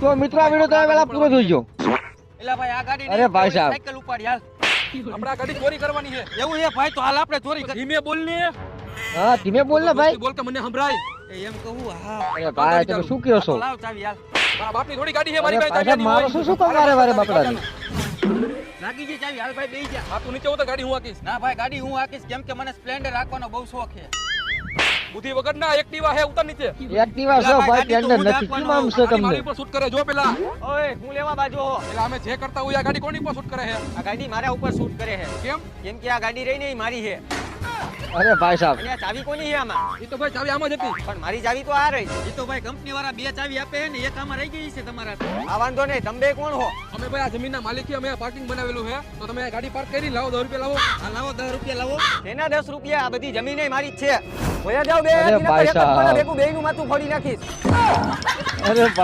તો મિત્રો આ વીડિયો તમે પહેલા પૂરો જોઈજો એલા ભાઈ આ ગાડી અરે ભાઈ સાહેબ. સાયકલ ઉપાડ યાર આપણે આ ગાડી ચોરી કરવાની છે. એવું છે ભાઈ તો હાલ આપણે ચોરી કરી. ધીમે બોલ ને. હા ધીમે બોલ ને ભાઈ. બોલ કે મને સંભળાય. એમ કહું હા. અરે ભાઈ તમે શું કહો છો? લાવ ચાવી યાર મારા બાપની થોડી ગાડી છે મારી ભાઈ પાસે સાહેબ, મારો શું શું કામ વારે વારે બાપડા લાગી જાય ચાવી હાલ ભાઈ બેહી જા. આ તું નીચે ઉતર ગાડી હું હાકીશ ના ભાઈ ગાડી હું હાકીશ કેમ કે મને સ્પ્લેન્ડર રાખવાનો બહુ શોખ છે. બુદ્ધિ વગર ના એક્ટિવા હે ઉતર નીચે. એક્ટિવા છો ભાઈ ટેન્ડર નથી. કેમ આમ છે તમને? મારી પર શૂટ કરે જો પેલા. ઓય હું લેવા બાજુ હો. એટલે અમે જે કરતા હોય આ ગાડી કોની પર શૂટ કરે હે? આ ગાડી મારા ઉપર શૂટ કરે હે. કેમ? કેમ કે આ ગાડી રહી ને મારી હે. અરે ભાઈ સાહેબ. ચાવી કોની છે આમાં? એ તો ભાઈ ચાવી આમાં જ હતી. પણ મારી ચાવી તો આ રહી. એ તો ભાઈ કંપની વાળા બે ચાવી આપે છે ને એક આમાં રહી ગઈ છે તમારા. આ વાંધો નહીં તમે કોણ હો? અમે ભાઈ આ જમીનના માલિક અમે પાર્કિંગ બનાવેલું છે તો તમે આ ગાડી પાર્ક કરી લાવો 10 રૂપિયા લાવો. આ લાવો દસ રૂપિયા લાવો. એના દસ રૂપિયા આ બધી જમીન મારી છે. હોયા જાવ બે અરે ભાઈ સાહેબ. ભેગું માથું ફોડી નાખીશ અરે ભાઈ